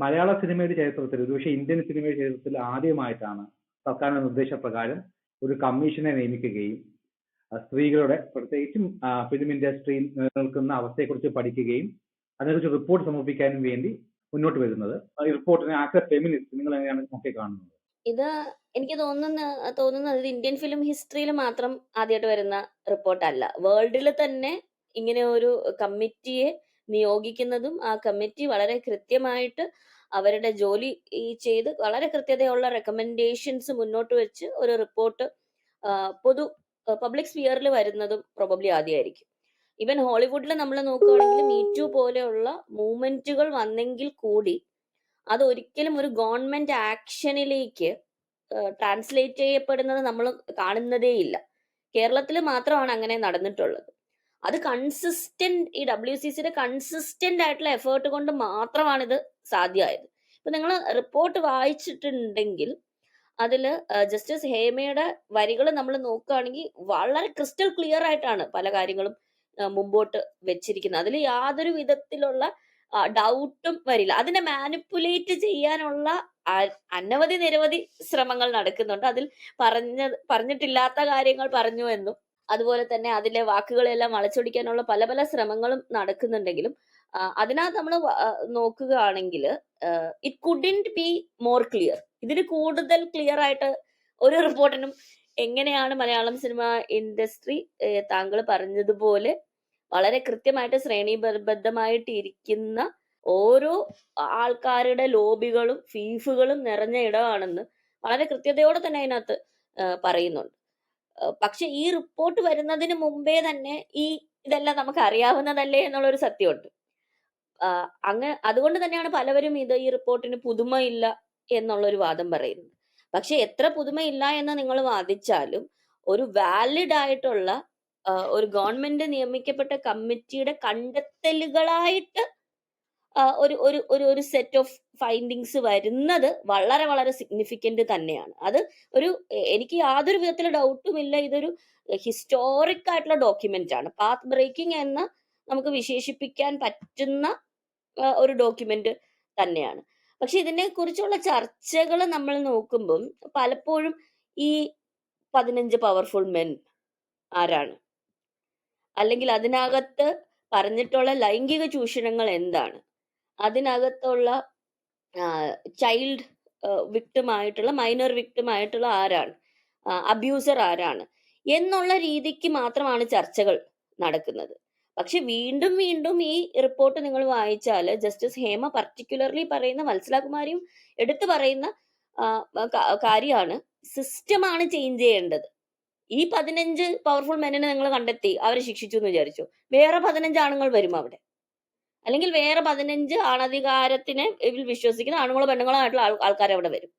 മലയാള സിനിമയുടെ ചരിത്രത്തിൽ ഒരുപക്ഷെ ഇന്ത്യൻ സിനിമയുടെ ചരിത്രത്തിൽ ആദ്യമായിട്ടാണ് സർക്കാരിന്റെ നിർദ്ദേശപ്രകാരം ഒരു കമ്മീഷനെ നിയമിക്കുകയും സ്ത്രീകളുടെ പ്രത്യേകിച്ചും ഫിലിം ഇൻഡസ്ട്രിയിൽ നിലനിൽക്കുന്ന അവസ്ഥയെക്കുറിച്ച് പഠിക്കുകയും അതിനെക്കുറിച്ച് റിപ്പോർട്ട് സമർപ്പിക്കാനും വേണ്ടി മുന്നോട്ട് വരുന്നത്. ഈ റിപ്പോർട്ടിനെ ആസ് ഫെമിനിസ്റ്റ് നിങ്ങൾ എങ്ങനെയാണ് നോക്കി കാണുന്നത്? ഇത് എനിക്ക് തോന്നുന്ന തോന്നുന്നത് ഇന്ത്യൻ ഫിലിം ഹിസ്റ്ററിയിൽ മാത്രം ആദ്യമായിട്ട് വരുന്ന റിപ്പോർട്ടല്ല വേൾഡിൽ തന്നെ ഇങ്ങനെ ഒരു കമ്മിറ്റിയെ നിയോഗിക്കുന്നതും ആ കമ്മിറ്റി വളരെ കൃത്യമായിട്ട് അവരുടെ ജോലി ഈ ചെയ്ത് വളരെ കൃത്യതയുള്ള റെക്കമെൻഡേഷൻസ് മുന്നോട്ട് വെച്ച് ഒരു റിപ്പോർട്ട് പൊതു പബ്ലിക് സ്പിയറിൽ വരുന്നതും പ്രോബബ്ലി ആദ്യമായിരിക്കും. ഈവൻ ഹോളിവുഡിൽ നമ്മൾ നോക്കുകയാണെങ്കിൽ മീറ്റു പോലെയുള്ള മൂവ്മെന്റുകൾ വന്നെങ്കിൽ കൂടി അത് ഒരിക്കലും ഒരു ഗവൺമെന്റ് ആക്ഷനിലേക്ക് ട്രാൻസ്ലേറ്റ് ചെയ്യപ്പെടുന്നത് നമ്മൾ കാണുന്നതേയില്ല. കേരളത്തിൽ മാത്രമാണ് അങ്ങനെ നടന്നിട്ടുള്ളത്. അത് കൺസിസ്റ്റന്റ് ഈ ഡബ്ല്യു സി സിയുടെ കൺസിസ്റ്റന്റ് ആയിട്ടുള്ള എഫേർട്ട് കൊണ്ട് മാത്രമാണ് ഇത് സാധ്യമായത്. ഇപ്പൊ നിങ്ങൾ റിപ്പോർട്ട് വായിച്ചിട്ടുണ്ടെങ്കിൽ അതിൽ ജസ്റ്റിസ് ഹേമയുടെ വരികൾ നമ്മൾ നോക്കുകയാണെങ്കിൽ വളരെ ക്രിസ്റ്റൽ ക്ലിയർ ആയിട്ടാണ് പല കാര്യങ്ങളും മുമ്പോട്ട് വെച്ചിരിക്കുന്നത്. അതിൽ യാതൊരു വിധത്തിലുള്ള ഡൗട്ടും വരില്ല. അതിനെ മാനിപ്പുലേറ്റ് ചെയ്യാനുള്ള അനവധി നിരവധി ശ്രമങ്ങൾ നടക്കുന്നുണ്ട്. അതിൽ പറഞ്ഞ പറഞ്ഞിട്ടില്ലാത്ത കാര്യങ്ങൾ പറഞ്ഞു എന്നും അതുപോലെ തന്നെ അതിലെ വാക്കുകളെല്ലാം വളച്ചൊടിക്കാനുള്ള പല പല ശ്രമങ്ങളും നടക്കുന്നുണ്ടെങ്കിലും അതിനകത്ത് നമ്മൾ നോക്കുകയാണെങ്കിൽ it couldn't be more clear ഇതിന് കൂടുതൽ ക്ലിയർ ആയിട്ട് ഒരു റിപ്പോർട്ടിനും എങ്ങനെയാണ് മലയാളം സിനിമ ഇൻഡസ്ട്രി താങ്കൾ പറഞ്ഞതുപോലെ വളരെ കൃത്യമായിട്ട് ശ്രേണീബദ്ധമായിട്ടിരിക്കുന്ന ഓരോ ആൾക്കാരുടെ ലോബികളും ഫീഫുകളും നിറഞ്ഞ ഇടമാണെന്ന് വളരെ കൃത്യതയോടെ തന്നെ അതിനകത്ത് പറയുന്നുണ്ട്. പക്ഷെ ഈ റിപ്പോർട്ട് വരുന്നതിന് മുമ്പേ തന്നെ ഈ ഇതെല്ലാം നമുക്ക് അറിയാവുന്നതല്ലേ എന്നുള്ളൊരു സത്യമുണ്ട്. അങ്ങ് അതുകൊണ്ട് തന്നെയാണ് പലവരും ഇത് ഈ റിപ്പോർട്ടിന് പുതുമയില്ല എന്നുള്ളൊരു വാദം പറയുന്നത്. പക്ഷെ എത്ര പുതുമയില്ല എന്ന് നിങ്ങൾ വാദിച്ചാലും ഒരു വാലിഡ് ആയിട്ടുള്ള ഒരു ഗവൺമെന്റ് നിയമിക്കപ്പെട്ട കമ്മിറ്റിയുടെ കണ്ടെത്തലുകളായിട്ട് ഒരു ഒരു ഒരു ഒരു സെറ്റ് ഓഫ് ഫൈൻഡിങ്സ് വരുന്നത് വളരെ വളരെ സിഗ്നിഫിക്കന്റ് തന്നെയാണ്. അത് ഒരു എനിക്ക് യാതൊരു വിധത്തിൽ ഡൗട്ടുമില്ല ഇതൊരു ഹിസ്റ്റോറിക് ആയിട്ടുള്ള ഡോക്യുമെന്റ് ആണ്. പാത്ത് ബ്രേക്കിംഗ് എന്ന് നമുക്ക് വിശേഷിപ്പിക്കാൻ പറ്റുന്ന ഒരു ഡോക്യുമെന്റ് തന്നെയാണ്. പക്ഷെ ഇതിനെ കുറിച്ചുള്ള ചർച്ചകൾ നമ്മൾ നോക്കുമ്പം പലപ്പോഴും ഈ പതിനഞ്ച് പവർഫുൾ മെൻ ആരാണ്? അല്ലെങ്കിൽ അതിനകത്ത് പറഞ്ഞിട്ടുള്ള ലൈംഗിക ചൂഷണങ്ങൾ എന്താണ്? അതിനകത്തുള്ള ചൈൽഡ് വിക്ടിം ആയിട്ടുള്ള മൈനർ വിക്ടിം ആയിട്ടുള്ള ആരാണ്? അബ്യൂസർ ആരാണ്? എന്നുള്ള രീതിക്ക് മാത്രമാണ് ചർച്ചകൾ നടക്കുന്നത്. പക്ഷെ വീണ്ടും വീണ്ടും ഈ റിപ്പോർട്ട് നിങ്ങൾ വായിച്ചാൽ ജസ്റ്റിസ് ഹേമ പർട്ടിക്കുലർലി പറയുന്ന വത്സലകുമാരിയും എടുത്തു പറയുന്ന കാര്യമാണ് സിസ്റ്റമാണ് ചേഞ്ച് ചെയ്യേണ്ടത്. ഈ പതിനഞ്ച് പവർഫുൾ മെന്നിനെ നിങ്ങൾ കണ്ടെത്തി അവരെ ശിക്ഷിച്ചു എന്ന് വിചാരിച്ചു. വേറെ പതിനഞ്ച് ആണുങ്ങൾ വരും അവിടെ. അല്ലെങ്കിൽ വേറെ പതിനഞ്ച് ആണധികാരത്തിനെ ഇതിൽ വിശ്വസിക്കുന്ന ആണുങ്ങളോ പെണ്ണുങ്ങളോ ആയിട്ടുള്ള ആൾ ആൾക്കാർ അവിടെ വരും.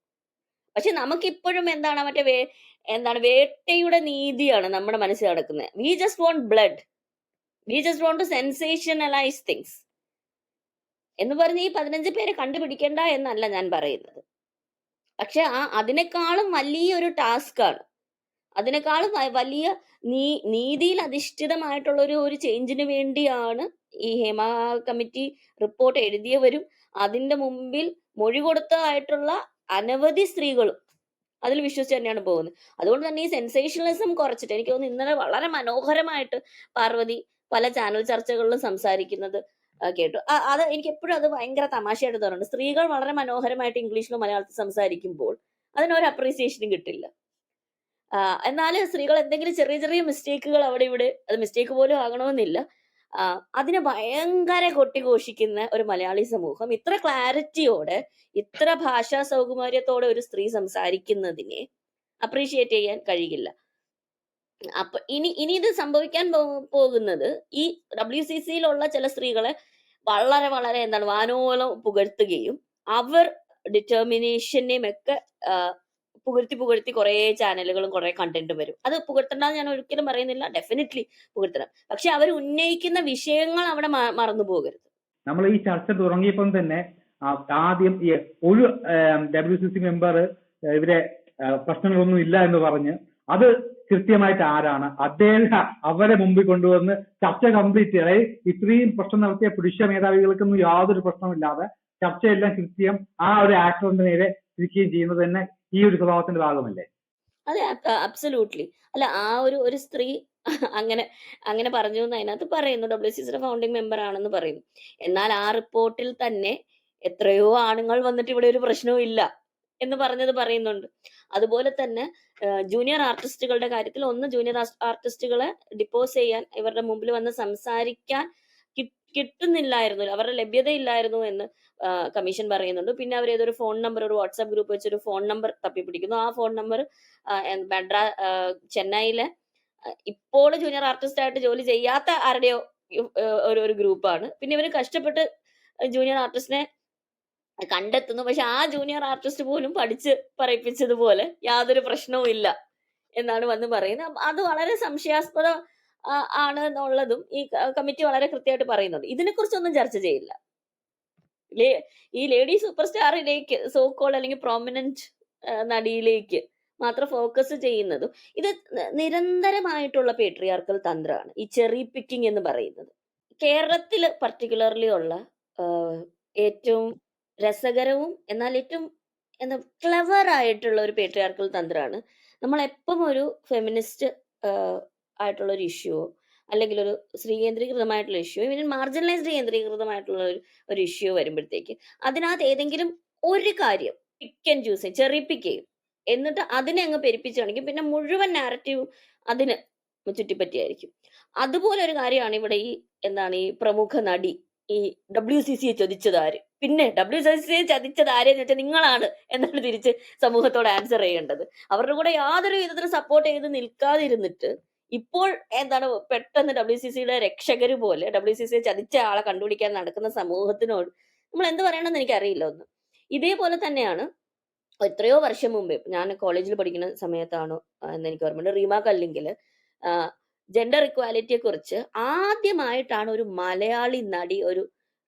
പക്ഷെ നമുക്കിപ്പോഴും എന്താണ് മറ്റേ വേ എന്താണ് വേട്ടയുടെ നീതിയാണ് നമ്മുടെ മനസ്സിൽ നടക്കുന്നത്. We just want blood we just want to sensationalise things എന്ന് പറഞ്ഞ് ഈ പതിനഞ്ച് പേരെ കണ്ടുപിടിക്കേണ്ട എന്നല്ല ഞാൻ പറയുന്നത്. പക്ഷെ ആ അതിനേക്കാളും വലിയൊരു ടാസ്ക് ആണ് അതിനേക്കാളും വലിയ നീ നീതിയിൽ അധിഷ്ഠിതമായിട്ടുള്ള ഒരു ഒരു ചേഞ്ചിന് വേണ്ടിയാണ് ഈ ഹേമ കമ്മിറ്റി റിപ്പോർട്ട് എഴുതിയവരും അതിന്റെ മുമ്പിൽ മൊഴി കൊടുത്തതായിട്ടുള്ള അനവധി സ്ത്രീകളും അതിൽ വിശ്വസിച്ച് തന്നെയാണ് പോകുന്നത്. അതുകൊണ്ട് തന്നെ ഈ സെൻസേഷണലിസം കുറച്ചിട്ട് എനിക്ക് തോന്നുന്നു ഇന്നലെ വളരെ മനോഹരമായിട്ട് പാർവതി പല ചാനൽ ചർച്ചകളിലും സംസാരിക്കുന്നത് കേട്ടു. അത് എനിക്ക് എപ്പോഴും അത് ഭയങ്കര തമാശയായിട്ട് തോന്നുന്നുണ്ട് സ്ത്രീകൾ വളരെ മനോഹരമായിട്ട് ഇംഗ്ലീഷിലും മലയാളത്തിൽ സംസാരിക്കുമ്പോൾ അതിനൊരു അപ്രീസിയേഷനും കിട്ടില്ല. എന്നാൽ സ്ത്രീകൾ എന്തെങ്കിലും ചെറിയ ചെറിയ മിസ്റ്റേക്കുകൾ അവിടെ ഇവിടെ അത് മിസ്റ്റേക്ക് പോലും ആകണമെന്നില്ല. അതിനെ ഭയങ്കര കൊട്ടിഘോഷിക്കുന്ന ഒരു മലയാളി സമൂഹം ഇത്ര ക്ലാരിറ്റിയോടെ ഇത്ര ഭാഷാ സൗകുമാര്യത്തോടെ ഒരു സ്ത്രീ സംസാരിക്കുന്നതിനെ അപ്രീഷിയേറ്റ് ചെയ്യാൻ കഴിയില്ല. അപ്പൊ ഇനി ഇനി ഇത് സംഭവിക്കാൻ പോകുന്നത് ഈ ഡബ്ല്യു സി സിയിലുള്ള ചില സ്ത്രീകളെ വളരെ വളരെ എന്താണ് വാനോളം പുകഴ്ത്തുകയും അവർ ഡിറ്റർമിനേഷനെയും ഒക്കെ പുകഴ്ത്തി പുകഴ്ത്തി കുറേ ചാനലുകളും കുറേ കണ്ടന്റും വരും. അത് പുകഴ്ത്തണ്ടെന്ന് ഞാൻ ഒരിക്കലും പറയുന്നില്ല. ഡെഫിനറ്റ്ലി പുകഴ്ത്തണം. പക്ഷെ അവർ ഉന്നയിക്കുന്ന വിഷയങ്ങൾ അവിടെ മറന്നു പോകരുത്. നമ്മൾ ഈ ചർച്ച തുടങ്ങിയപ്പം തന്നെ ആദ്യം ഒരു ഡബ്ല്യു സി സി മെമ്പർ ഇവരെ പ്രശ്നങ്ങളൊന്നും ഇല്ല എന്ന് പറഞ്ഞ് അത് കൃത്യമായിട്ട് ആരാണ്? അദ്ദേഹം അവരെ മുമ്പിൽ കൊണ്ടുവന്ന് ചർച്ച കംപ്ലീറ്റ് അതായത് ഇത്രയും പ്രശ്നം നടത്തിയ പുരുഷ മേധാവികൾക്കൊന്നും യാതൊരു പ്രശ്നമില്ലാതെ ചർച്ചയെല്ലാം കൃത്യം ആ ഒരു ആക്ടറിന്റെ നേരെ തിരിക്കുകയും ചെയ്യുന്നത് തന്നെ ഈ ഒരു സ്വഭാവത്തിന്റെ ഭാഗമല്ലേ? അതെ അബ്സല്യൂട്ട്ലി അല്ല ആ ഒരു ഒരു സ്ത്രീ അങ്ങനെ അങ്ങനെ പറഞ്ഞു എന്ന് അതിനകത്ത് പറയുന്നു. ഡബ്ല്യു സി സിയുടെ ഫൗണ്ടിങ് മെമ്പർ ആണെന്ന് പറയുന്നു. എന്നാൽ ആ റിപ്പോർട്ടിൽ തന്നെ എത്രയോ ആണുങ്ങൾ വന്നിട്ട് ഇവിടെ ഒരു പ്രശ്നവും ഇല്ല എന്ന് പറഞ്ഞത് പറയുന്നുണ്ട്. അതുപോലെ തന്നെ ജൂനിയർ ആർട്ടിസ്റ്റുകളുടെ കാര്യത്തിൽ ഒന്ന് ജൂനിയർ ആർട്ടിസ്റ്റുകളെ ഡിപ്പോസ് ചെയ്യാൻ ഇവരുടെ മുമ്പിൽ വന്ന് സംസാരിക്കാൻ കിട്ടുന്നില്ലായിരുന്നു. അവരുടെ ലഭ്യതയില്ലായിരുന്നു എന്ന് കമ്മീഷൻ പറയുന്നുണ്ട്. പിന്നെ അവർ ഏതൊരു ഫോൺ നമ്പർ ഒരു വാട്സാപ്പ് ഗ്രൂപ്പ് വെച്ചൊരു ഫോൺ നമ്പർ തപ്പിപ്പിടിക്കുന്നു. ആ ഫോൺ നമ്പർ മദ്രാ ചെന്നൈയിലെ ഇപ്പോൾ ജൂനിയർ ആർട്ടിസ്റ്റ് ആയിട്ട് ജോലി ചെയ്യാത്ത ആരുടെയോ ഒരു ഒരു ഗ്രൂപ്പാണ് പിന്നെ ഇവർ കഷ്ടപ്പെട്ട് ജൂനിയർ ആർട്ടിസ്റ്റിനെ കണ്ടെത്തുന്നു. പക്ഷെ ആ ജൂനിയർ ആർട്ടിസ്റ്റ് പോലും പഠിച്ച് പറയിപ്പിച്ചതുപോലെ യാതൊരു പ്രശ്നവും ഇല്ല എന്നാണ് വന്ന് പറയുന്നത്. അത് വളരെ സംശയാസ്പദ ആണ് എന്നുള്ളതും ഈ കമ്മിറ്റി വളരെ കൃത്യമായിട്ട് പറയുന്നുണ്ട്. ഇതിനെക്കുറിച്ചൊന്നും ചർച്ച ചെയ്യില്ല. ഈ ലേഡി സൂപ്പർ സ്റ്റാറിലേക്ക് സോക്കോൾ അല്ലെങ്കിൽ പ്രോമിനന്റ് നടിയിലേക്ക് മാത്രം ഫോക്കസ് ചെയ്യുന്നതും ഇത് നിരന്തരമായിട്ടുള്ള പേട്രിയാർക്കൽ തന്ത്രമാണ്. ഈ ചെറി പിക്കിംഗ് എന്ന് പറയുന്നത്. കേരളത്തിൽ പർട്ടിക്കുലർലി ഉള്ള ഏറ്റവും രസകരവും എന്നാൽ ഏറ്റവും എന്താ ക്ലവർ ആയിട്ടുള്ള ഒരു പേട്രിയാർക്കൽ തന്ത്രമാണ്. നമ്മൾ എപ്പം ഒരു ഫെമിനിസ്റ്റ് ആയിട്ടുള്ള ഒരു ഇഷ്യൂവോ അല്ലെങ്കിൽ ഒരു സ്ത്രീ കേന്ദ്രീകൃതമായിട്ടുള്ള ഇഷ്യൂ ഇവൻ മാർജിനലൈസ്ഡ് കേന്ദ്രീകൃതമായിട്ടുള്ള ഒരു ഒരു ഇഷ്യൂ വരുമ്പോഴത്തേക്ക് അതിനകത്ത് ഏതെങ്കിലും ഒരു കാര്യം പിക്ക് ആൻഡ് ചൂസ് ചെയ്യും പിക്ക് ചെയ്യും. എന്നിട്ട് അതിനെ അങ്ങ് പെരുപ്പിച്ചാണെങ്കിൽ പിന്നെ മുഴുവൻ നാരറ്റീവ് അതിന് ചുറ്റിപ്പറ്റിയായിരിക്കും. അതുപോലെ ഒരു കാര്യമാണ് ഇവിടെ ഈ എന്താണ് ഈ പ്രമുഖ നടി ഈ ഡബ്ല്യു സി സിയെ ചതിച്ചത് ആര്? പിന്നെ ഡബ്ല്യു സി സിയെ ചതിച്ചത് ആരെന്ന് വെച്ചാൽ നിങ്ങളാണ് എന്നാണ് തിരിച്ച് സമൂഹത്തോട് ആൻസർ ചെയ്യേണ്ടത്. അവരുടെ കൂടെ യാതൊരു വിധത്തിലും സപ്പോർട്ട് ചെയ്ത് നിൽക്കാതിരുന്നിട്ട് ഇപ്പോൾ എന്താണ് പെട്ടെന്ന് ഡബ്ല്യു സി സിയുടെ രക്ഷകർ പോലെ ഡബ്ല്യു സി സിയെ ചതിച്ച ആളെ കണ്ടുപിടിക്കാൻ നടക്കുന്ന സമൂഹത്തിനോട് നമ്മൾ എന്ത് പറയണമെന്ന് എനിക്കറിയില്ല ഒന്ന്. ഇതേപോലെ തന്നെയാണ് എത്രയോ വർഷം മുമ്പേ ഞാൻ കോളേജിൽ പഠിക്കുന്ന സമയത്താണ് എന്ന് എനിക്ക് ഓർമ്മയുണ്ട് റീമ കല്ലിങ്കിൽ ജെൻഡർ ഇക്വാലിറ്റിയെ കുറിച്ച് ആദ്യമായിട്ടാണ് ഒരു മലയാളി നടി ഒരു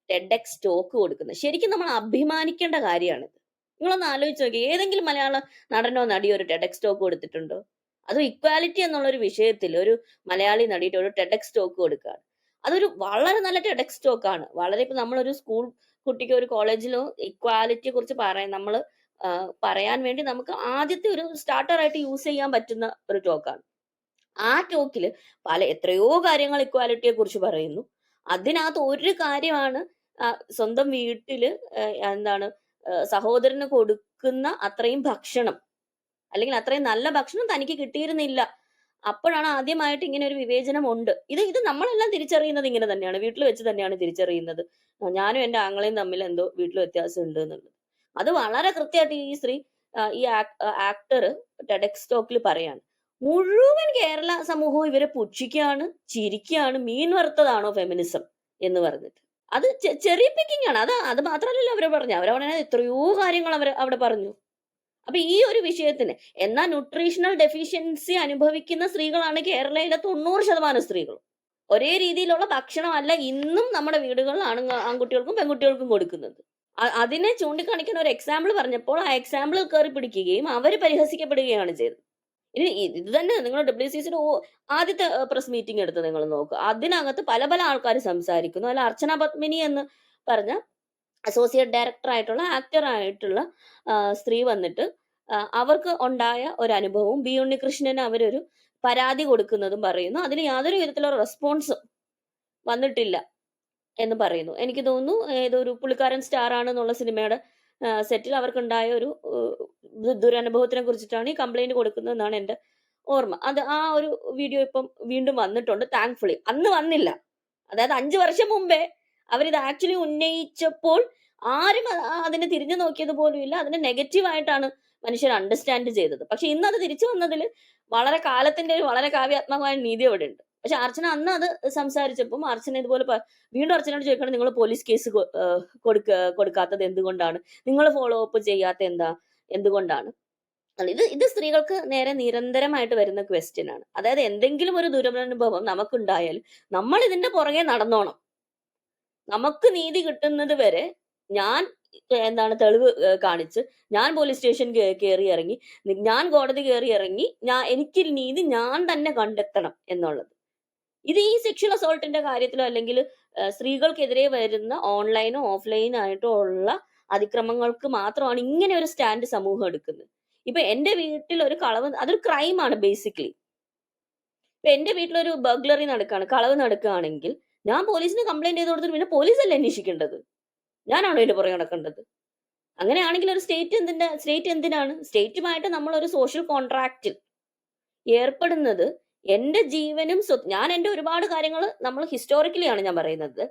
ടെഡെക്സ് ടോക്ക് കൊടുക്കുന്നത്. ശരിക്കും നമ്മൾ അഭിമാനിക്കേണ്ട കാര്യമാണിത്. നിങ്ങളൊന്ന് ആലോചിച്ച് നോക്കി ഏതെങ്കിലും മലയാള നടനോ നടിയോ ഒരു ടെഡെക്സ് ടോക്ക് കൊടുത്തിട്ടുണ്ടോ? അതും ഇക്വാലിറ്റി എന്നുള്ള ഒരു വിഷയത്തിൽ ഒരു മലയാളി നടിയിട്ട് ഒരു ടെഡക്സ് ടോക്ക് കൊടുക്കുകയാണ് അതൊരു വളരെ നല്ല ടെഡക്സ് ടോക്ക് ആണ്. വളരെ ഇപ്പൊ നമ്മളൊരു സ്കൂൾ കുട്ടിക്ക് ഒരു കോളേജിലോ ഇക്വാലിറ്റിയെ കുറിച്ച് പറയാൻ നമ്മൾ പറയാൻ വേണ്ടി നമുക്ക് ആദ്യത്തെ ഒരു സ്റ്റാർട്ടർ ആയിട്ട് യൂസ് ചെയ്യാൻ പറ്റുന്ന ഒരു ടോക്കാണ് ആ ടോക്കിൽ പല എത്രയോ കാര്യങ്ങൾ ഇക്വാലിറ്റിയെ കുറിച്ച് പറയുന്നു. അതിനകത്ത് ഒരു കാര്യമാണ് സ്വന്തം വീട്ടിൽ എന്താണ് സഹോദരന് കൊടുക്കുന്ന അത്രയും ഭക്ഷണം. അല്ലെങ്കിൽ അത്രയും നല്ല ഭക്ഷണം തനിക്ക് കിട്ടിയിരുന്നില്ല. അപ്പോഴാണ് ആദ്യമായിട്ട് ഇങ്ങനെ ഒരു വിവേചനം ഉണ്ട്. ഇത് ഇത് നമ്മളെല്ലാം തിരിച്ചറിയുന്നത് ഇങ്ങനെ തന്നെയാണ്. വീട്ടിൽ വെച്ച് തന്നെയാണ് തിരിച്ചറിയുന്നത്. ഞാനും എന്റെ ആങ്ങളെയും തമ്മിൽ എന്തോ വീട്ടിൽ വ്യത്യാസം ഉണ്ട് എന്നുള്ളത്. അത് വളരെ കൃത്യമായിട്ട് ഈ സ്ത്രീ ഈ ആക്ടർ ടെഡക്സ് ടോക്കിൽ പറയാണ്. മുഴുവൻ കേരള സമൂഹവും ഇവരെ പുച്ഛിക്കുകയാണ് ചിരിക്കുകയാണ് മീൻ വറുത്തതാണോ ഫെമിനിസം എന്ന് പറഞ്ഞിട്ട്. അത് ചെറിയ പിക്കിംഗ് ആണ്. അത് അത് മാത്രമല്ലല്ലോ അവർ പറഞ്ഞു അവരവിടെ എത്രയോ കാര്യങ്ങൾ അവർ അവിടെ പറഞ്ഞു. അപ്പൊ ഈ ഒരു വിഷയത്തിന് എന്നാൽ ന്യൂട്രീഷണൽ ഡെഫിഷ്യൻസി അനുഭവിക്കുന്ന സ്ത്രീകളാണ് കേരളയിലെ തൊണ്ണൂറ് ശതമാനം സ്ത്രീകളും. ഒരേ രീതിയിലുള്ള ഭക്ഷണമല്ല ഇന്നും നമ്മുടെ വീടുകളിൽ ആണുങ്ങ ആൺകുട്ടികൾക്കും പെൺകുട്ടികൾക്കും കൊടുക്കുന്നത്. അതിനെ ചൂണ്ടിക്കാണിക്കുന്ന ഒരു എക്സാമ്പിൾ പറഞ്ഞപ്പോൾ ആ എക്സാമ്പിൾ കയറി പിടിക്കുകയും അവർ പരിഹസിക്കപ്പെടുകയാണ് ചെയ്തത്. ഇനി ഇത് തന്നെ നിങ്ങൾ ഡബ്ല്യു സി സിയുടെ ആദ്യത്തെ പ്രസ് മീറ്റിംഗ് എടുത്ത് നിങ്ങൾ നോക്കുക അതിനകത്ത് പല പല ആൾക്കാർ സംസാരിക്കുന്നു. അല്ല അർച്ചന പത്മിനി എന്ന് പറഞ്ഞ അസോസിയേറ്റ് ഡയറക്ടർ ആയിട്ടുള്ള ആക്ടർ ആയിട്ടുള്ള സ്ത്രീ വന്നിട്ട് അവർക്ക് ഉണ്ടായ ഒരു അനുഭവവും ബി ഉണ്ണികൃഷ്ണന് അവരൊരു പരാതി കൊടുക്കുന്നതും പറയുന്നു. അതിന് യാതൊരു വിധത്തിലുള്ള റെസ്പോൺസും വന്നിട്ടില്ല എന്ന് പറയുന്നു. എനിക്ക് തോന്നുന്നു ഏതൊരു പുള്ളിക്കാരൻ സ്റ്റാർ ആണെന്നുള്ള സിനിമയുടെ സെറ്റിൽ അവർക്കുണ്ടായ ഒരു ദുരനുഭവത്തിനെ കുറിച്ചിട്ടാണ് ഈ കംപ്ലൈന്റ് കൊടുക്കുന്നതെന്നാണ് എന്റെ ഓർമ്മ. അത് ആ ഒരു വീഡിയോ ഇപ്പം വീണ്ടും വന്നിട്ടുണ്ട് താങ്ക്ഫുള്ളി അന്ന് വന്നില്ല. അതായത് അഞ്ചു വർഷം മുമ്പേ അവരിത് ആക്ച്വലി ഉന്നയിച്ചപ്പോൾ ആരും അതിനെ തിരിഞ്ഞു നോക്കിയത് പോലും ഇല്ല. അതിനെ നെഗറ്റീവായിട്ടാണ് മനുഷ്യർ അണ്ടർസ്റ്റാൻഡ് ചെയ്തത്. പക്ഷെ ഇന്ന് അത് തിരിച്ചു വന്നതിൽ വളരെ കാലത്തിന്റെ ഒരു വളരെ കാവ്യാത്മകമായ നീതി അവിടെ ഉണ്ട്. പക്ഷെ അർച്ചന അന്ന് അത് സംസാരിച്ചപ്പം അർച്ചന ഇതുപോലെ വീണ്ടും അർച്ചനോട് ചോദിക്കണം നിങ്ങൾ പോലീസ് കേസ് കൊടുക്ക കൊടുക്കാത്തത് എന്തുകൊണ്ടാണ്? നിങ്ങൾ ഫോളോ അപ്പ് ചെയ്യാത്ത എന്താ? എന്തുകൊണ്ടാണ്? ഇത് ഇത് സ്ത്രീകൾക്ക് നേരെ നിരന്തരമായിട്ട് വരുന്ന ക്വസ്റ്റ്യൻ ആണ്. അതായത് എന്തെങ്കിലും ഒരു ദുരനുഭവം നമുക്കുണ്ടായാൽ നമ്മൾ ഇതിന്റെ പുറകെ നടന്നോണം. നമുക്ക് നീതി കിട്ടുന്നത് വരെ ഞാൻ എന്താണ് തെളിവ് കാണിച്ച് ഞാൻ പോലീസ് സ്റ്റേഷൻ കയറി ഇറങ്ങി ഞാൻ കോടതി കയറി ഇറങ്ങി ഞാൻ എനിക്ക് നീതി ഞാൻ തന്നെ കണ്ടെത്തണം എന്നുള്ളത്. ഇത് ഈ സെക്ഷൽ അസോൾട്ടിന്റെ കാര്യത്തിലോ അല്ലെങ്കിൽ സ്ത്രീകൾക്കെതിരെ വരുന്ന ഓൺലൈനോ ഓഫ്ലൈനോ ആയിട്ടോ ഉള്ള അതിക്രമങ്ങൾക്ക് മാത്രമാണ് ഇങ്ങനെ ഒരു സ്റ്റാൻഡ് സമൂഹം എടുക്കുന്നത്. ഇപ്പൊ എന്റെ വീട്ടിൽ ഒരു കളവ് അതൊരു ക്രൈമാണ് ബേസിക്കലി ഇപ്പൊ എന്റെ വീട്ടിലൊരു ബർഗ്ലറി നടക്കുകയാണ് കളവ് നടക്കുകയാണെങ്കിൽ ഞാൻ പോലീസിന് കംപ്ലൈന്റ് ചെയ്ത് കൊടുത്തിട്ട് പിന്നെ പോലീസല്ലേ അന്വേഷിക്കേണ്ടത്? ഞാനാണോ ഇതിന്റെ പുറകെ നടക്കേണ്ടത്? അങ്ങനെയാണെങ്കിൽ ഒരു സ്റ്റേറ്റ് എന്തിന്റെ സ്റ്റേറ്റ് എന്തിനാണ്? സ്റ്റേറ്റുമായിട്ട് നമ്മൾ ഒരു സോഷ്യൽ കോൺട്രാക്റ്റിൽ ഏർപ്പെടുന്നത് എന്റെ ജീവനും സ്വത്ത് ഞാൻ എന്റെ ഒരുപാട് കാര്യങ്ങൾ നമ്മൾ ഹിസ്റ്റോറിക്കലി ആണ് ഞാൻ പറയുന്നത്.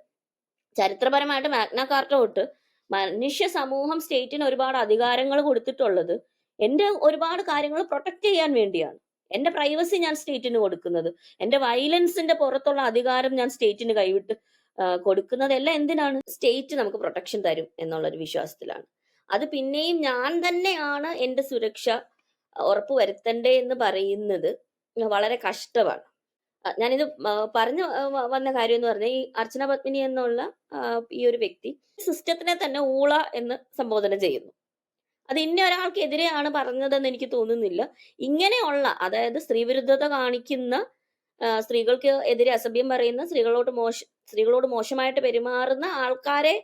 ചരിത്രപരമായിട്ട് മാഗ്ന കാർട്ട തൊട്ട് മനുഷ്യ സമൂഹം സ്റ്റേറ്റിന് ഒരുപാട് അധികാരങ്ങൾ കൊടുത്തിട്ടുള്ളത് എന്റെ ഒരുപാട് കാര്യങ്ങൾ പ്രൊട്ടക്ട് ചെയ്യാൻ വേണ്ടിയാണ്. എന്റെ പ്രൈവസി ഞാൻ സ്റ്റേറ്റിന് കൊടുക്കുന്നത്. എന്റെ വയലൻസിന്റെ പുറത്തുള്ള അധികാരം ഞാൻ സ്റ്റേറ്റിന് കൈവിട്ട് കൊടുക്കുന്നത് കൊടുക്കുന്നതെല്ലാം എന്തിനാണ്? സ്റ്റേറ്റ് നമുക്ക് പ്രൊട്ടക്ഷൻ തരും എന്നുള്ള ഒരു വിശ്വാസത്തിലാണ്. അത് പിന്നെയും ഞാൻ തന്നെയാണ് എന്റെ സുരക്ഷ ഉറപ്പ് വരുത്തണ്ടേ എന്ന് പറയുന്നത് വളരെ കഷ്ടമാണ്. ഞാനിത് പറഞ്ഞു വന്ന കാര്യം എന്ന് പറഞ്ഞാൽ ഈ അർച്ചന പത്മിനി എന്നുള്ള ഈ ഒരു വ്യക്തി സിസ്റ്റത്തിനെ തന്നെ ഊള എന്ന് സംബോധന ചെയ്യുന്നു. അത് ഇന്ന ഒരാൾക്കെതിരെയാണ് പറഞ്ഞതെന്ന് എനിക്ക് തോന്നുന്നില്ല. ഇങ്ങനെയുള്ള അതായത് സ്ത്രീവിരുദ്ധത കാണിക്കുന്ന സ്ത്രീകൾക്ക് എതിരെ അസഭ്യം പറയുന്ന സ്ത്രീകളോട് മോശ സ്ത്രീകളോട് മോശമായിട്ട് പെരുമാറുന്ന ആൾക്കാരെ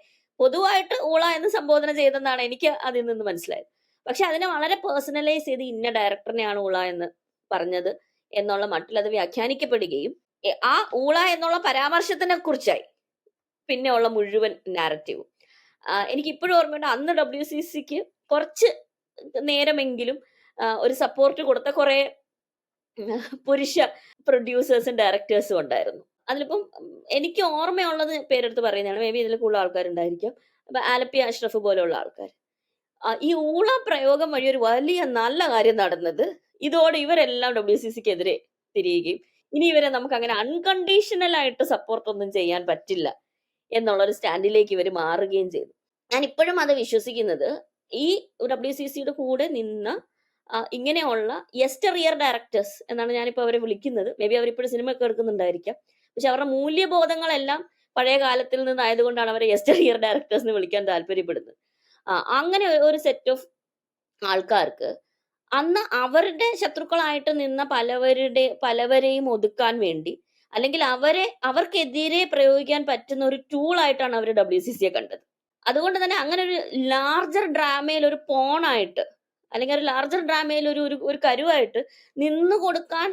പൊതുവായിട്ട് ഊള എന്ന് സംബോധന ചെയ്തെന്നാണ് എനിക്ക് അതിൽ നിന്ന് മനസ്സിലായത്. പക്ഷെ അതിനെ വളരെ പേഴ്സണലൈസ് ചെയ്ത് ഇന്ന ഡയറക്ടറിനെയാണ് ഊള എന്ന് പറഞ്ഞത് എന്നുള്ള മട്ടിൽ അത് വ്യാഖ്യാനിക്കപ്പെടുകയും ആ ഊള എന്നുള്ള പരാമർശത്തിനെ കുറിച്ചായി പിന്നെയുള്ള മുഴുവൻ നാരറ്റീവും എനിക്ക് ഇപ്പോഴും ഓർമ്മയുണ്ട് അന്ന് ഡബ്ല്യു സി സിക്ക് കുറച്ച് നേരമെങ്കിലും ഒരു സപ്പോർട്ട് കൊടുത്ത കുറെ പുരുഷ പ്രൊഡ്യൂസേഴ്സും ഡയറക്ടേഴ്സും ഉണ്ടായിരുന്നു. അതിലിപ്പം എനിക്ക് ഓർമ്മയുള്ളത് പേരെടുത്ത് പറയുന്നതാണ്. മേ ബി ഇതിൽ കൂടുതൽ ആൾക്കാരുണ്ടായിരിക്കും. അപ്പൊ ആലപ്പി അഷ്റഫ് പോലെയുള്ള ആൾക്കാർ ഈ ഊള പ്രയോഗം വഴി ഒരു വലിയ നല്ല കാര്യം നടന്നത് ഇതോടെ ഇവരെല്ലാം ഡബ്ല്യു സി സിക്ക് എതിരെ തിരിയുകയും ഇനി ഇവരെ നമുക്ക് അങ്ങനെ അൺകണ്ടീഷണൽ ആയിട്ട് സപ്പോർട്ട് ഒന്നും ചെയ്യാൻ പറ്റില്ല എന്നുള്ള ഒരു സ്റ്റാൻഡിലേക്ക് ഇവർ മാറുകയും ചെയ്തു. ഞാൻ ഇപ്പോഴും അത് വിശ്വസിക്കുന്നത് ഈ ഡബ്ല്യു സി സിയുടെ കൂടെ നിന്ന് ഇങ്ങനെയുള്ള യെസ്റ്ററിയർ ഡയറക്ടേഴ്സ് എന്നാണ് ഞാനിപ്പോൾ അവരെ വിളിക്കുന്നത്. മേ ബി അവരിപ്പോഴും സിനിമ ഒക്കെ എടുക്കുന്നുണ്ടായിരിക്കാം. പക്ഷെ അവരുടെ മൂല്യബോധങ്ങളെല്ലാം പഴയ കാലത്തിൽ നിന്ന് ആയതുകൊണ്ടാണ് അവരെ യെസ്റ്ററിയർ ഡയറക്ടേഴ്സ് എന്ന് വിളിക്കാൻ താല്പര്യപ്പെടുന്നത്. അങ്ങനെ ഒരു സെറ്റ് ഓഫ് ആൾക്കാർക്ക് അന്ന് അവരുടെ ശത്രുക്കളായിട്ട് നിന്ന പലവരുടെ പലവരെയും ഒതുക്കാൻ വേണ്ടി അല്ലെങ്കിൽ അവരെ അവർക്കെതിരെ പ്രയോഗിക്കാൻ പറ്റുന്ന ഒരു ടൂൾ ആയിട്ടാണ് അവർ ഡബ്ല്യു സി സിയെ കണ്ടത്. അതുകൊണ്ട് തന്നെ അങ്ങനെ ഒരു ലാർജർ ഡ്രാമയിൽ ഒരു പോണായിട്ട് അല്ലെങ്കിൽ ഒരു ലാർജർ ഡ്രാമയിൽ ഒരു ഒരു കരുവായിട്ട് നിന്നു കൊടുക്കാൻ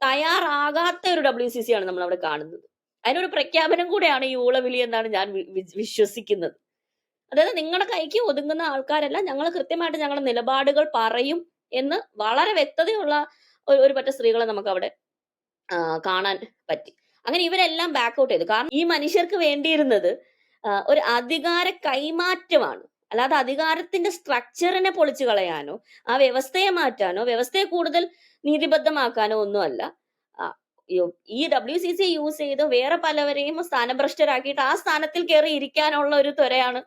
തയ്യാറാകാത്ത ഒരു ഡബ്ല്യു സി സി ആണ് നമ്മൾ അവിടെ കാണുന്നത് അതിനൊരു പ്രഖ്യാപനം കൂടെയാണ് ഈ ഊളവിളി എന്നാണ് ഞാൻ വിശ്വസിക്കുന്നത്. അതായത് നിങ്ങളുടെ കൈക്ക് ഒതുങ്ങുന്ന ആൾക്കാരെല്ലാം ഞങ്ങൾ കൃത്യമായിട്ട് ഞങ്ങളുടെ നിലപാടുകൾ പറയും എന്ന് വളരെ വ്യക്തതയുള്ള ഒരു പറ്റ സ്ത്രീകളെ നമുക്ക് അവിടെ കാണാൻ പറ്റി. അങ്ങനെ ഇവരെല്ലാം ബാക്ക് ഔട്ട് ചെയ്തു. കാരണം ഈ മനുഷ്യർക്ക് വേണ്ടിയിരുന്നത് ഒരു അധികാര കൈമാറ്റമാണ്. അല്ലാതെ അധികാരത്തിന്റെ സ്ട്രക്ചറിനെ പൊളിച്ചു കളയാനോ ആ വ്യവസ്ഥയെ മാറ്റാനോ വ്യവസ്ഥയെ കൂടുതൽ നീതിബദ്ധമാക്കാനോ ഒന്നുമല്ല. ഈ ഡബ്ല്യു സി സി യൂസ് ചെയ്ത് വേറെ പലവരെയും സ്ഥാനഭ്രഷ്ടരാക്കിയിട്ട് ആ സ്ഥാനത്തിൽ കയറി ഇരിക്കാനുള്ള ഒരു ത്വരയാണ്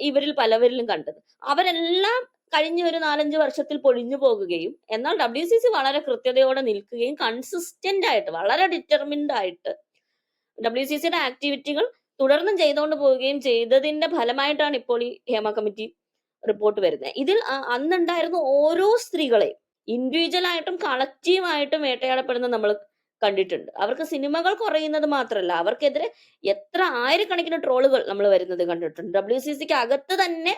ഇവരിൽ പലവരിലും കണ്ടത്. അവരെല്ലാം കഴിഞ്ഞ ഒരു നാലഞ്ച് വർഷത്തിൽ പൊളിഞ്ഞു പോകുകയും എന്നാൽ ഡബ്ല്യു സി സി വളരെ കൃത്യതയോടെ നിൽക്കുകയും കൺസിസ്റ്റന്റ് ആയിട്ട് വളരെ ഡിറ്റർമിൻഡ് ആയിട്ട് ഡബ്ല്യു സി സിയുടെ ആക്ടിവിറ്റികൾ തുടർന്നും ചെയ്തുകൊണ്ട് പോവുകയും ചെയ്തതിന്റെ ഫലമായിട്ടാണ് ഇപ്പോൾ ഈ ഹേമ കമ്മിറ്റി റിപ്പോർട്ട് വരുന്നത് ഇതിൽ അന്നുണ്ടായിരുന്ന ഓരോ സ്ത്രീകളെയും ഇൻഡിവിജ്വൽ ആയിട്ടും കളക്റ്റീവായിട്ടും വേട്ടയാടപ്പെടുന്ന നമ്മൾ കണ്ടിട്ടുണ്ട്. അവർക്ക് സിനിമകൾ കുറയുന്നത് മാത്രമല്ല അവർക്കെതിരെ എത്ര ആയിരക്കണക്കിന് ട്രോളുകൾ നമ്മൾ വരുന്നത് കണ്ടിട്ടുണ്ട്. ഡബ്ല്യു സി സിക്ക് അകത്ത് തന്നെ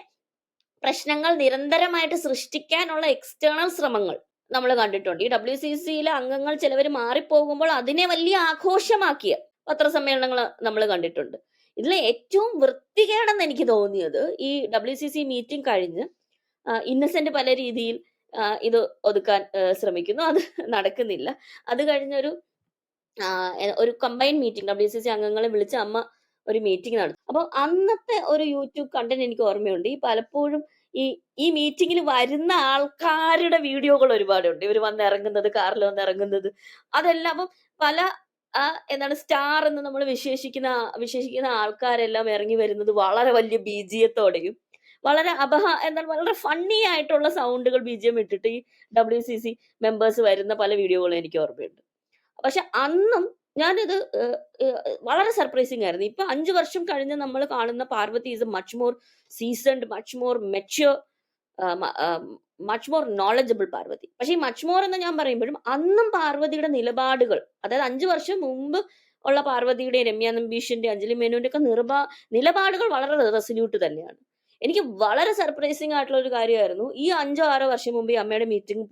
പ്രശ്നങ്ങൾ നിരന്തരമായിട്ട് സൃഷ്ടിക്കാനുള്ള എക്സ്റ്റേണൽ ശ്രമങ്ങൾ നമ്മൾ കണ്ടിട്ടുണ്ട്. ഈ ഡബ്ല്യു സി സിയിലെ അംഗങ്ങൾ ചിലവർ മാറിപ്പോകുമ്പോൾ അതിനെ വലിയ ആഘോഷമാക്കിയ പത്രസമ്മേളനങ്ങൾ നമ്മൾ കണ്ടിട്ടുണ്ട്. ഇതിൽ ഏറ്റവും വൃത്തികേടെന്ന് എനിക്ക് തോന്നിയത് ഈ ഡബ്ല്യു സി സി മീറ്റിംഗ് കഴിഞ്ഞ് ഇന്നസെന്റ് പല രീതിയിൽ ഇത് ഒതുക്കാൻ ശ്രമിക്കുന്നു. അത് നടക്കുന്നില്ല. അത് കഴിഞ്ഞൊരു ഒരു combined meeting W C C അംഗങ്ങളെ വിളിച്ച് അമ്മ ഒരു മീറ്റിംഗ് നടത്തും. അപ്പോൾ അന്നത്തെ ഒരു യൂട്യൂബ് കണ്ടന്റ് എനിക്ക് ഓർമ്മയുണ്ട്. ഈ പലപ്പോഴും ഈ ഈ മീറ്റിങ്ങിൽ വരുന്ന ആൾക്കാരുടെ വീഡിയോകൾ ഒരുപാടുണ്ട്. ഇവർ വന്ന് ഇറങ്ങുന്നത് കാറിൽ വന്ന് ഇറങ്ങുന്നത്. അതെല്ലാം അപ്പം പല ആ, എന്താണ് സ്റ്റാർ എന്ന് നമ്മൾ വിശേഷിക്കുന്ന വിശേഷിക്കുന്ന ആൾക്കാരെല്ലാം ഇറങ്ങി വരുന്നത് വളരെ വലിയ ബീജിയത്തോടെയും വളരെ അപഹ എന്താണ് വളരെ ഫണ്ണി ആയിട്ടുള്ള സൗണ്ടുകൾ ബീജിയം ഇട്ടിട്ട് ഈ ഡബ്ല്യു സി സി മെമ്പേഴ്സ് വരുന്ന പല വീഡിയോകളും എനിക്ക് ഓർമ്മയുണ്ട്. പക്ഷെ അന്നും ഞാനിത് വളരെ സർപ്രൈസിങ് ആയിരുന്നു. ഇപ്പൊ അഞ്ചു വർഷം കഴിഞ്ഞ് നമ്മൾ കാണുന്ന Parvati is much more seasoned much more mature much more knowledgeable Parvati. പക്ഷെ ഈ മച്ച് മോർ എന്ന് ഞാൻ പറയുമ്പോഴും അന്നും പാർവതിയുടെ നിലപാടുകൾ അതായത് അഞ്ചു വർഷം മുമ്പ് ഉള്ള പാർവതിയുടെ രമ്യ നമ്പീഷിന്റെ അഞ്ജലി മേനോന്റെ ഒക്കെ നിർബാ നിലപാടുകൾ വളരെ റെസല്യൂട്ട് തന്നെയാണ്. എനിക്ക് വളരെ സർപ്രൈസിങ് ആയിട്ടുള്ള ഒരു കാര്യമായിരുന്നു ഈ അഞ്ചോ ആറോ വർഷം മുമ്പ് ഈ അമ്മയുടെ മീറ്റിംഗ്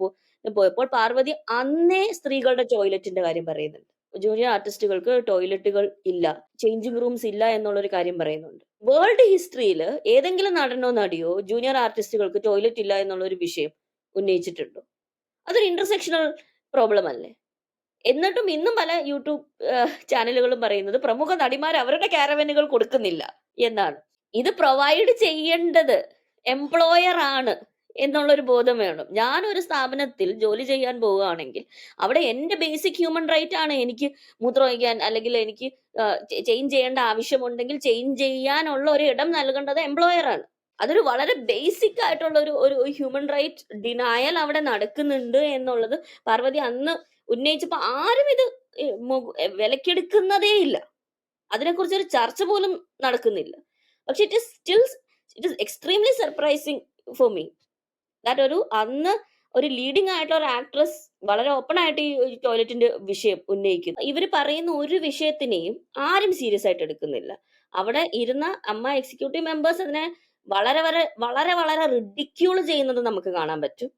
പോയപ്പോൾ പാർവതി അന്നേ സ്ത്രീകളുടെ ടോയ്ലറ്റിന്റെ കാര്യം പറയുന്നുണ്ട്. ജൂനിയർ ആർട്ടിസ്റ്റുകൾക്ക് ടോയ്ലറ്റുകൾ ഇല്ല ചേഞ്ചിങ് റൂംസ് ഇല്ല എന്നുള്ളൊരു കാര്യം പറയുന്നുണ്ട്. വേൾഡ് ഹിസ്റ്ററിയിൽ ഏതെങ്കിലും നടനോ നടിയോ ജൂനിയർ ആർട്ടിസ്റ്റുകൾക്ക് ടോയ്ലറ്റ് ഇല്ല എന്നുള്ള ഒരു വിഷയം ഉന്നയിച്ചിട്ടുണ്ടോ. അതൊരു ഇന്റർസെക്ഷണൽ പ്രോബ്ലം അല്ലേ? എന്നിട്ടും ഇന്നും പല യൂട്യൂബ് ചാനലുകളും പറയുന്നത് പ്രമുഖ നടിമാർ അവരുടെ കാരവനുകൾ കൊടുക്കുന്നില്ല എന്നാണ്. ഇത് പ്രൊവൈഡ് ചെയ്യേണ്ടത് എംപ്ലോയർ ആണ്. എന്നുള്ളൊരു ബോധം വേണം. ഞാൻ ഒരു സ്ഥാപനത്തിൽ ജോലി ചെയ്യാൻ പോവുകയാണെങ്കിൽ അവിടെ എന്റെ ബേസിക് ഹ്യൂമൻ റൈറ്റ് ആണ് എനിക്ക് മൂത്രമൊഴിക്കാൻ അല്ലെങ്കിൽ എനിക്ക് ചേഞ്ച് ചെയ്യേണ്ട ആവശ്യമുണ്ടെങ്കിൽ ചേഞ്ച് ചെയ്യാനുള്ള ഒരു ഇടം നൽകേണ്ടത് എംപ്ലോയർ ആണ്. അതൊരു വളരെ ബേസിക് ആയിട്ടുള്ള ഒരു ഒരു ഹ്യൂമൻ റൈറ്റ് ഡിനായൽ അവിടെ നടക്കുന്നുണ്ട് എന്നുള്ളത് പാർവതി അന്ന് ഉന്നയിച്ചപ്പോൾ ആരും ഇത് വിലക്കെടുക്കുന്നതേ ഇല്ല. അതിനെക്കുറിച്ച് ഒരു ചർച്ച പോലും നടക്കുന്നില്ല. പക്ഷെ it is still it is extremely surprising for me that ഒരു അന്ന് ഒരു ലീഡിംഗ് ആയിട്ടുള്ള ഒരു ആക്ട്രസ് വളരെ ഓപ്പൺ ആയിട്ട് ഈ ടോയ്ലറ്റിന്റെ വിഷയം ഉന്നയിക്കുന്നു. ഇവർ പറയുന്ന ഒരു വിഷയത്തിനെയും ആരും സീരിയസ് ആയിട്ട് എടുക്കുന്നില്ല. അവിടെ ഇരുന്ന അമ്മ എക്സിക്യൂട്ടീവ് മെമ്പേഴ്സ് അതിനെ വളരെ വളരെ വളരെ വളരെ റിഡിക്യൂൾ ചെയ്യുന്നത് നമുക്ക് കാണാൻ പറ്റും.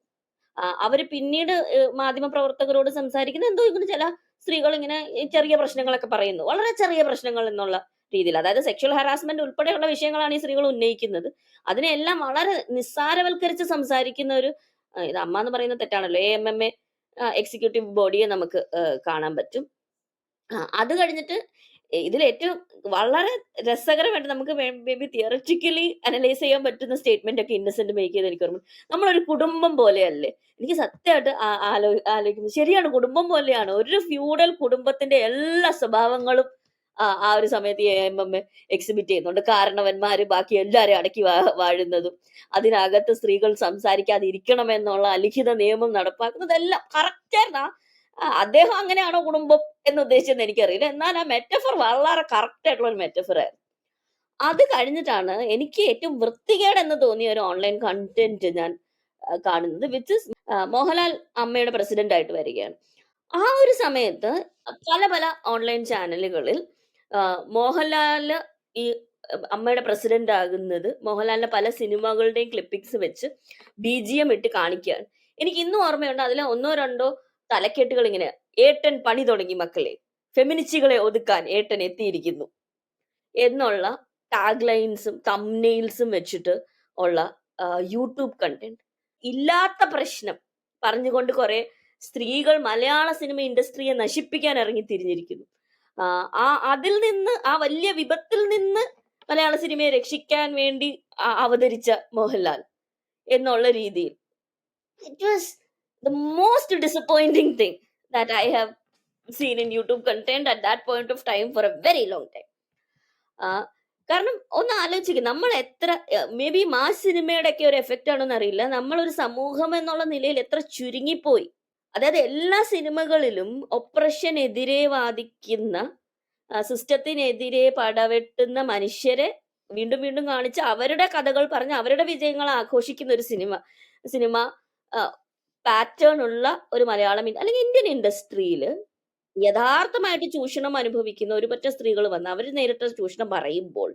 അവർ പിന്നീട് മാധ്യമ പ്രവർത്തകരോട് സംസാരിക്കുന്ന എന്തോ ഇങ്ങനെ ചില സ്ത്രീകൾ ഇങ്ങനെ ചെറിയ പ്രശ്നങ്ങളൊക്കെ പറയുന്നു. വളരെ ചെറിയ പ്രശ്നങ്ങൾ എന്നുള്ള രീതിയിൽ. അതായത് സെക്ഷൽ ഹറാസ്മെന്റ് ഉൾപ്പെടെയുള്ള വിഷയങ്ങളാണ് ഈ സ്ത്രീകൾ ഉന്നയിക്കുന്നത്. അതിനെല്ലാം വളരെ നിസ്സാരവൽക്കരിച്ച് സംസാരിക്കുന്ന ഒരു ഇത് അമ്മ എന്ന് പറയുന്നത് തെറ്റാണല്ലോ. A M M A executive ബോഡിയെ നമുക്ക് കാണാൻ പറ്റും. അത് കഴിഞ്ഞിട്ട് ഇതിൽ ഏറ്റവും വളരെ രസകരമായിട്ട് നമുക്ക് മേ ബി തിയററ്റിക്കലി അനലൈസ് ചെയ്യാൻ പറ്റുന്ന സ്റ്റേറ്റ്മെന്റ് ഒക്കെ ഇന്നസെന്റ് മേക്ക് ചെയ്ത് എനിക്ക് ഓർമ്മ നമ്മളൊരു കുടുംബം പോലെയല്ലേ? എനിക്ക് സത്യമായിട്ട് ആലോ ആലോചിക്കുന്നത് ശരിയാണ് കുടുംബം പോലെയാണ്. ഒരു ഫ്യൂഡൽ കുടുംബത്തിന്റെ എല്ലാ സ്വഭാവങ്ങളും ആ ഒരു സമയത്ത് ഈ എം എം എക്സിബിറ്റ് ചെയ്യുന്നുണ്ട്. കാരണവന്മാര് ബാക്കി എല്ലാവരും അടക്കി വാഴുന്നതും. അതിനകത്ത് സ്ത്രീകൾ സംസാരിക്കാതിരിക്കണം എന്നുള്ള അലിഖിത നിയമം നടപ്പാക്കുന്നതെല്ലാം കറക്റ്റായിരുന്നു അദ്ദേഹം അങ്ങനെയാണോ കുടുംബം എന്ന് ഉദ്ദേശിച്ചെന്ന് എനിക്കറിയില്ല. എന്നാൽ ആ മെറ്റഫർ വളരെ കറക്റ്റ് ആയിട്ടുള്ള ഒരു മെറ്റഫർ ആയിരുന്നു. അത് കഴിഞ്ഞിട്ടാണ് എനിക്ക് ഏറ്റവും വൃത്തികേട് എന്ന് തോന്നിയ ഒരു ഓൺലൈൻ കണ്ടന്റ് ഞാൻ കാണുന്നത് വിച്ച് ഇസ് മോഹൻലാൽ അമ്മയുടെ പ്രസിഡന്റ് ആയിട്ട് വരികയാണ്. ആ ഒരു സമയത്ത് പല പല ഓൺലൈൻ ചാനലുകളിൽ മോഹൻലാൽ ഈ അമ്മയുടെ പ്രസിഡന്റ് ആകുന്നത് മോഹൻലാലിന്റെ പല സിനിമകളുടെയും ക്ലിപ്പിക്സ് വെച്ച് ബി ജി എം ഇട്ട് കാണിക്കുകയാണ്. എനിക്ക് ഇന്നും ഓർമ്മയുണ്ട് അതിലെ ഒന്നോ രണ്ടോ തലക്കെട്ടുകൾ ഇങ്ങനെ ഏട്ടൻ പണി തുടങ്ങി മക്കളെ ഫെമിനിസ്റ്റുകളെ ഒതുക്കാൻ ഏട്ടൻ എത്തിയിരിക്കുന്നു എന്നുള്ള ടാഗ് ലൈൻസും തംനെയിൽസും വെച്ചിട്ട് ഉള്ള യൂട്യൂബ് കണ്ടന്റ് ഇല്ലാത്ത പ്രശ്നം പറഞ്ഞുകൊണ്ട് കുറെ സ്ത്രീകൾ മലയാള സിനിമ ഇൻഡസ്ട്രിയെ നശിപ്പിക്കാൻ ഇറങ്ങി തിരിഞ്ഞിരിക്കുന്നു. ആ, അതിൽ നിന്ന് ആ വലിയ വിപത്തിൽ നിന്ന് മലയാള സിനിമയെ രക്ഷിക്കാൻ വേണ്ടി അവതരിച്ച മോഹൻലാൽ എന്നുള്ള രീതിയിൽ. It was the most disappointing thing that I have seen in YouTube content at that point of time for a very long time കാരണം ഒന്ന് ആലോചിക്കുക നമ്മൾ എത്ര മേ ബി മാസ് സിനിമയുടെ ഒക്കെ ഒരു എഫക്റ്റ് ആണെന്ന് അറിയില്ല. നമ്മളൊരു സമൂഹം എന്നുള്ള നിലയിൽ എത്ര ചുരുങ്ങിപ്പോയി. അതായത് എല്ലാ സിനിമകളിലും ഒപ്രഷനെതിരെ വാദിക്കുന്ന സിസ്റ്റത്തിനെതിരെ പടവെട്ടുന്ന മനുഷ്യരെ വീണ്ടും വീണ്ടും കാണിച്ച് അവരുടെ കഥകൾ പറഞ്ഞ് അവരുടെ വിജയങ്ങൾ ആഘോഷിക്കുന്ന ഒരു സിനിമ സിനിമ പാറ്റേൺ ഉള്ള ഒരു മലയാളം അല്ലെങ്കിൽ ഇന്ത്യൻ ഇൻഡസ്ട്രിയിൽ യഥാർത്ഥമായിട്ട് ചൂഷണം അനുഭവിക്കുന്ന ഒരു പറ്റ സ്ത്രീകൾ വന്ന് അവർ നേരിട്ട ചൂഷണം പറയുമ്പോൾ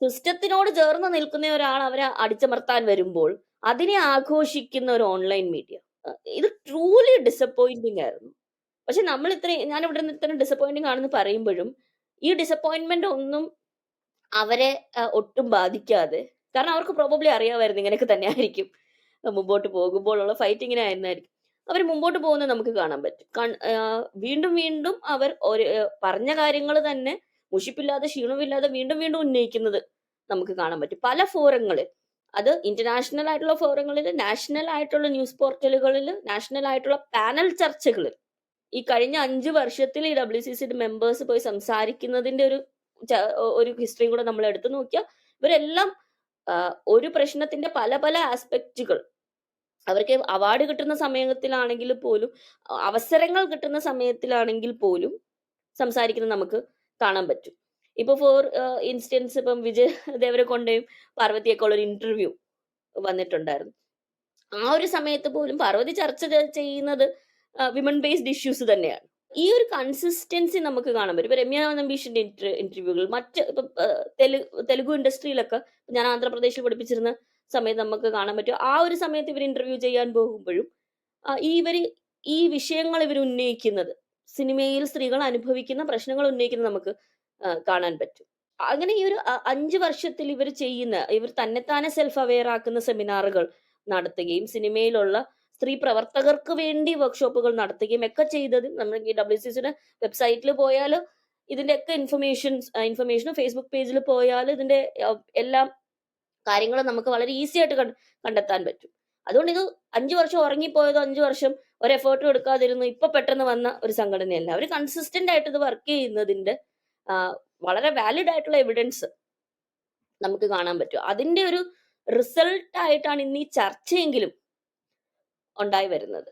സിസ്റ്റത്തിനോട് ചേർന്ന് നിൽക്കുന്ന ഒരാൾ അവരെ അടിച്ചമർത്താൻ വരുമ്പോൾ അതിനെ ആഘോഷിക്കുന്ന ഒരു ഓൺലൈൻ മീഡിയ ഇത് ട്രൂലി ഡിസപ്പോയിന്റിങ് ആയിരുന്നു. പക്ഷെ നമ്മൾ ഇത്രയും ഞാൻ ഇവിടെ നിന്ന് ഇത്രയും ഡിസപ്പോയിന്റിങ് ആണെന്ന് പറയുമ്പോഴും ഈ ഡിസപ്പോയിന്റ്മെന്റ് ഒന്നും അവരെ ഒട്ടും ബാധിക്കാതെ കാരണം അവർക്ക് പ്രോബബ്ലി അറിയാമായിരുന്നു ഇങ്ങനെയൊക്കെ തന്നെ ആയിരിക്കും മുമ്പോട്ട് പോകുമ്പോഴുള്ള ഫൈറ്റ് ഇങ്ങനെ ആയിരുന്നായിരിക്കും. അവർ മുമ്പോട്ട് പോകുന്നത് നമുക്ക് കാണാൻ പറ്റും. വീണ്ടും വീണ്ടും അവർ ഒരു പറഞ്ഞ കാര്യങ്ങൾ തന്നെ മുഷിപ്പില്ലാതെ ക്ഷീണമില്ലാതെ വീണ്ടും വീണ്ടും ഉന്നയിക്കുന്നത് നമുക്ക് കാണാൻ പറ്റും. പല ഫോറങ്ങളിൽ അത് ഇന്റർനാഷണൽ ആയിട്ടുള്ള ഫോറങ്ങളിൽ നാഷണൽ ആയിട്ടുള്ള ന്യൂസ് പോർട്ടലുകളിൽ നാഷണൽ ആയിട്ടുള്ള പാനൽ ചർച്ചകളിൽ ഈ കഴിഞ്ഞ അഞ്ച് വർഷത്തിൽ ഈ ഡബ്ല്യു സി സിയുടെ മെമ്പേഴ്സ് പോയി സംസാരിക്കുന്നതിന്റെ ഒരു ഒരു ഹിസ്റ്ററിയും കൂടെ നമ്മൾ എടുത്തു നോക്കിയാൽ ഇവരെല്ലാം ഒരു പ്രശ്നത്തിന്റെ പല പല ആസ്പെക്റ്റുകൾ അവർക്ക് അവാർഡ് കിട്ടുന്ന സമയത്തിലാണെങ്കിൽ പോലും അവസരങ്ങൾ കിട്ടുന്ന സമയത്തിലാണെങ്കിൽ പോലും സംസാരിക്കുന്നത് നമുക്ക് കാണാൻ പറ്റും. ഇപ്പൊ ഫോർ ഇൻസ്റ്റൻസ് ഇപ്പം വിജയ് ദേവരക്കൊണ്ടയും പാർവതിയൊക്കെ ഉള്ള ഒരു ഇന്റർവ്യൂ വന്നിട്ടുണ്ടായിരുന്നു. ആ ഒരു സമയത്ത് പോലും പാർവതി ചർച്ച ചെയ്യുന്നത് വിമൺ ബേസ്ഡ് ഇഷ്യൂസ് തന്നെയാണ്. ഈ ഒരു കൺസിസ്റ്റൻസി നമുക്ക് കാണാൻ പറ്റും. ഇപ്പൊ രമ്യ നമ്പീഷിന്റെ ഇന്റർവ്യൂകൾ മറ്റ് ഇപ്പൊ തെലുഗു ഇൻഡസ്ട്രിയിലൊക്കെ ഞാൻ ആന്ധ്രാപ്രദേശിൽ പഠിപ്പിച്ചിരുന്ന സമയത്ത് നമുക്ക് കാണാൻ പറ്റും. ആ ഒരു സമയത്ത് ഇവർ ഇന്റർവ്യൂ ചെയ്യാൻ പോകുമ്പോഴും ഈ ഇവർ ഈ വിഷയങ്ങൾ ഇവർ ഉന്നയിക്കുന്നത് സിനിമയിൽ സ്ത്രീകൾ അനുഭവിക്കുന്ന പ്രശ്നങ്ങൾ ഉന്നയിക്കുന്നത് നമുക്ക് കാണാൻ പറ്റും. അങ്ങനെ ഈ ഒരു അഞ്ച് വർഷത്തിൽ ഇവർ ചെയ്യുന്ന ഇവർ തന്നെത്താനെ സെൽഫ് അവെയർ ആക്കുന്ന സെമിനാറുകൾ നടത്തുകയും സിനിമയിലുള്ള സ്ത്രീ പ്രവർത്തകർക്ക് വേണ്ടി വർക്ക്ഷോപ്പുകൾ നടത്തുകയും ഒക്കെ ചെയ്തത് നമ്മൾ ഈ ഡബ്ല്യു സി സിയുടെ വെബ്സൈറ്റിൽ പോയാൽ ഇതിന്റെ ഒക്കെ ഇൻഫർമേഷൻ ഇൻഫർമേഷനും ഫേസ്ബുക്ക് പേജിൽ പോയാൽ ഇതിന്റെ എല്ലാം കാര്യങ്ങളും നമുക്ക് വളരെ ഈസി ആയിട്ട് കണ്ട- കണ്ടെത്താൻ പറ്റും. അതുകൊണ്ട് ഇത് അഞ്ചു വർഷം ഉറങ്ങിപ്പോയതോ അഞ്ചു വർഷം ഒരു എഫേർട്ടും എടുക്കാതിരുന്നു ഇപ്പൊ പെട്ടെന്ന് വന്ന ഒരു സംഘടനയല്ല. അവർ കൺസിസ്റ്റന്റ് ആയിട്ട് ഇത് വർക്ക് ചെയ്യുന്നതിന്റെ വളരെ വാലിഡ് ആയിട്ടുള്ള എവിഡൻസ് നമുക്ക് കാണാൻ പറ്റും. അതിന്റെ ഒരു റിസൾട്ട് ആയിട്ടാണ് ഇന്ന് ഈ ചർച്ചയെങ്കിലും ഉണ്ടായി വരുന്നത്.